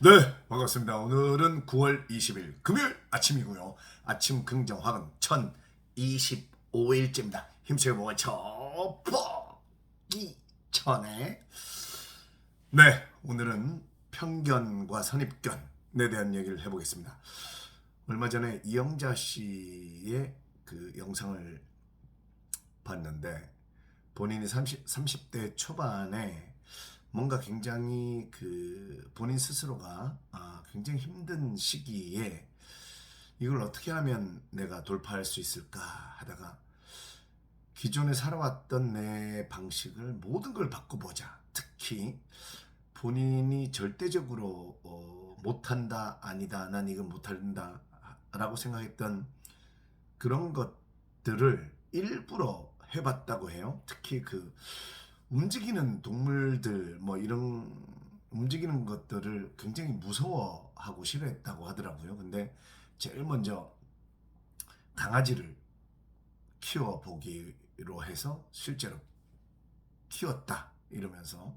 네, 반갑습니다. 오늘은 9월 20일 금요일 아침이고요. 아침 긍정화근 1025일째입니다. 힘세게 모아 쳐퍼 이천에 네, 오늘은 편견과 선입견에 대한 얘기를 해보겠습니다. 얼마 전에 이영자 씨의 그 영상을 봤는데 본인이 30, 30대 초반에 뭔가 굉장히 그 본인 스스로가 아, 굉장히 힘든 시기에 이걸 어떻게 하면 내가 돌파할 수 있을까 하다가 기존에 살아왔던 내 방식을 모든 걸 바꿔보자. 특히 본인이 절대적으로 어, 못한다, 아니다, 난 이건 못한다 라고 생각했던 그런 것들을 일부러 해봤다고 해요. 특히 그 움직이는 동물들 뭐 이런 움직이는 것들을 굉장히 무서워하고 싫어했다고 하더라고요. 근데 제일 먼저 강아지를 키워보기로 해서 실제로 키웠다 이러면서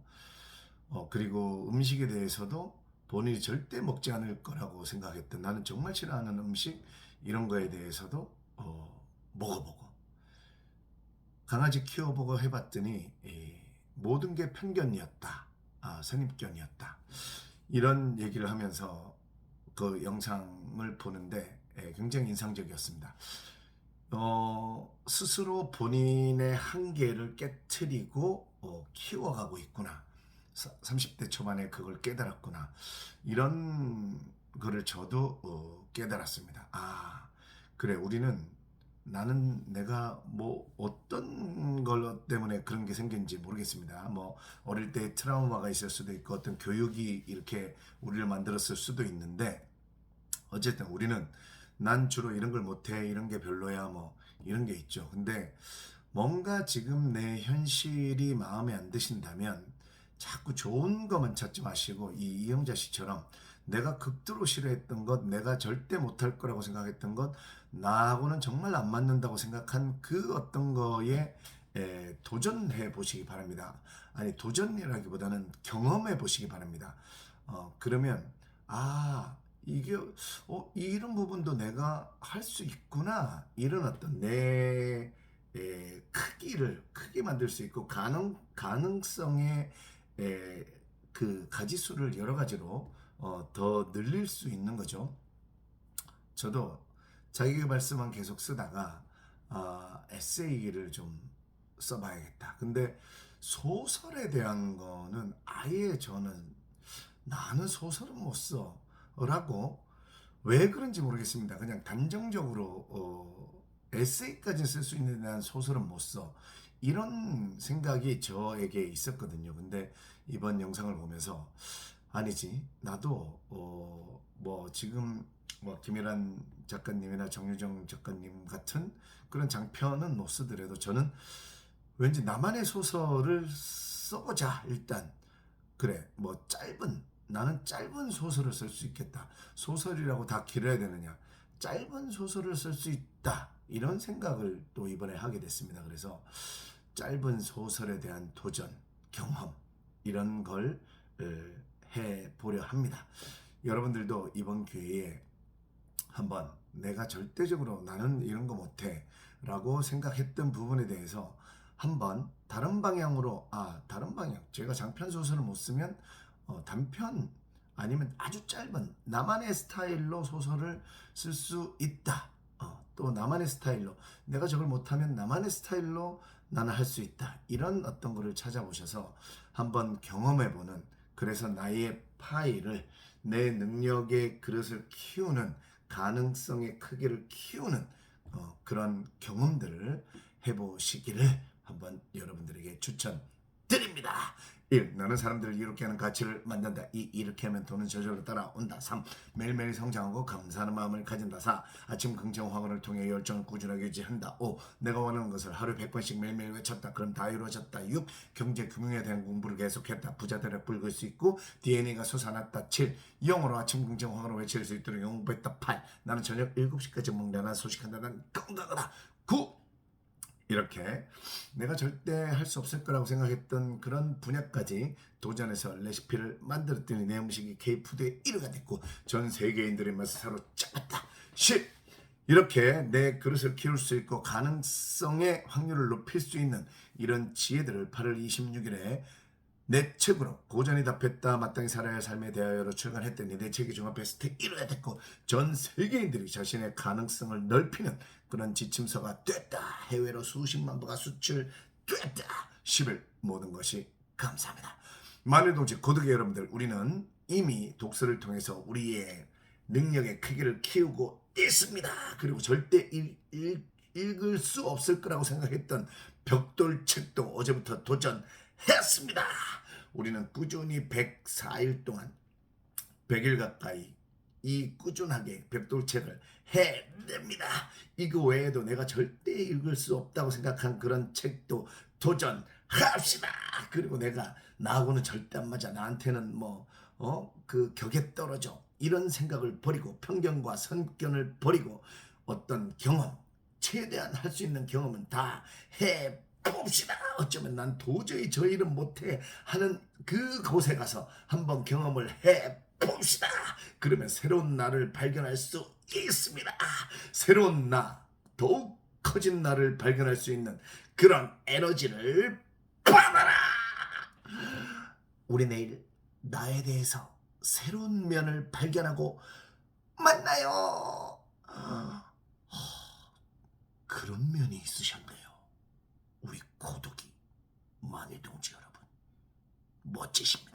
어 그리고 음식에 대해서도 본인이 절대 먹지 않을 거라고 생각했던 나는 정말 싫어하는 음식 이런 거에 대해서도 어 먹어보고 강아지 키워보고 해봤더니 이 모든 게 편견이었다. 아, 선입견이었다. 이런 얘기를 하면서 그 영상을 보는데 예, 굉장히 인상적이었습니다. 어, 스스로 본인의 한계를 깨트리고 어, 키워가고 있구나. 사- 30대 초반에 그걸 깨달았구나. 이런 거를 저도 어, 깨달았습니다. 아, 그래, 우리는 나는 내가 뭐 어떤 그런 게 생긴지 모르겠습니다. 뭐 어릴 때 트라우마가 있을 수도 있고 어떤 교육이 이렇게 우리를 만들었을 수도 있는데 어쨌든 우리는 난 주로 이런 걸 못해 이런 게 별로야 뭐 이런 게 있죠. 근데 뭔가 지금 내 현실이 마음에 안 드신다면 자꾸 좋은 것만 찾지 마시고 이 이영자 씨처럼 내가 극도로 싫어했던 것, 내가 절대 못할 거라고 생각했던 것, 나하고는 정말 안 맞는다고 생각한 그 어떤 거에 에, 도전해 보시기 바랍니다. 아니 도전이라기보다는 경험해 보시기 바랍니다. 어, 그러면 아 이게 어, 이런 부분도 내가 할 수 있구나 이런 어떤 내 에, 크기를 크게 만들 수 있고 가능 가능성의 에, 그 가지수를 여러 가지로 어, 더 늘릴 수 있는 거죠. 저도 자기계발서만 계속 쓰다가 아, 에세이를 좀 써봐야겠다. 근데 소설에 대한 거는 아예 저는 나는 소설은 못 써. 라고 왜 그런지 모르겠습니다. 그냥 단정적으로 어, 에세이까지 쓸 수 있는 난 소설은 못 써. 이런 생각이 저에게 있었거든요. 근데 이번 영상을 보면서 아니지 나도 어, 뭐 지금 뭐 김일한 작가님이나 정유정 작가님 같은 그런 장편은 못 쓰더라도 저는 왠지 나만의 소설을 써보자 일단. 그래 뭐 짧은 나는 짧은 소설을 쓸 수 있겠다. 소설이라고 다 길어야 되느냐. 짧은 소설을 쓸 수 있다. 이런 생각을 또 이번에 하게 됐습니다. 그래서 짧은 소설에 대한 도전 경험 이런 걸 어, 해보려 합니다. 여러분들도 이번 기회에 한번 내가 절대적으로 나는 이런 거 못해 라고 생각했던 부분에 대해서 한번 다른 방향으로 아 다른 방향. 제가 장편 소설을 못 쓰면 어, 단편 아니면 아주 짧은 나만의 스타일로 소설을 쓸 수 있다. 어, 또 나만의 스타일로. 내가 저걸 못하면 나만의 스타일로 나는 할 수 있다. 이런 어떤 거를 찾아보셔서 한번 경험해보는 그래서 나의 파일을 내 능력의 그릇을 키우는 가능성의 크기를 키우는 어, 그런 경험들을 해보시기를 한번 여러분들에게 추천드립니다. 1. 너는 사람들을 이롭게 하는 가치를 만든다. 2. 이렇게 하면 돈은 저절로 따라온다. 3. 매일매일 성장하고 감사하는 마음을 가진다. 4. 아침 긍정 확언을 통해 열정을 꾸준하게 유지한다. 5. 내가 원하는 것을 하루 100번씩 매일매일 외쳤다. 그럼 다 이루어졌다. 6. 경제 금융에 대한 공부를 계속했다. 부자들을 붉을 수 있고 DNA가 솟아났다. 7. 영어로 아침 긍정 확언을 외칠 수 있도록 공부했다. 8. 나는 저녁 7시까지 먹는다. 난 소식한다. 난 건강하다. 9. 이렇게 내가 절대 할 수 없을 거라고 생각했던 그런 분야까지 도전해서 레시피를 만들었더니 내 음식이 K푸드의 1위가 됐고 전 세계인들의 맛을 사로잡았다. 10. 이렇게 내 그릇을 키울 수 있고 가능성의 확률을 높일 수 있는 이런 지혜들을 8월 26일에 내 책으로 고전이 답했다 마땅히 살아야 할 삶에 대하여로 출간했더니 내 책이 종합 베스트 1위가 됐고 전 세계인들이 자신의 가능성을 넓히는 그런 지침서가 됐다. 해외로 수십만 부가 수출됐다. 10일 모든 것이 감사합니다. 마늘 동지 고득의 여러분들 우리는 이미 독서를 통해서 우리의 능력의 크기를 키우고 있습니다. 그리고 절대 읽, 읽, 읽을 수 없을 거라고 생각했던 벽돌 책도 어제부터 도전 했습니다. 우리는 꾸준히 104일 동안 100일 가까이 이 꾸준하게 벽돌책을 해냅니다. 이거 외에도 내가 절대 읽을 수 없다고 생각한 그런 책도 도전합시다. 그리고 내가 나하고는 절대 안 맞아. 나한테는 뭐, 어, 그 격에 떨어져. 이런 생각을 버리고 편견과 선견을 버리고 어떤 경험, 최대한 할 수 있는 경험은 다 해 봅시다. 어쩌면 난 도저히 저 일은 못해 하는 그 곳에 가서 한번 경험을 해 봅시다. 그러면 새로운 나를 발견할 수 있습니다. 새로운 나, 더욱 커진 나를 발견할 수 있는 그런 에너지를 받아라. 우리 내일 나에 대해서 새로운 면을 발견하고 만나요. 그런 면이 있으셨네요. 우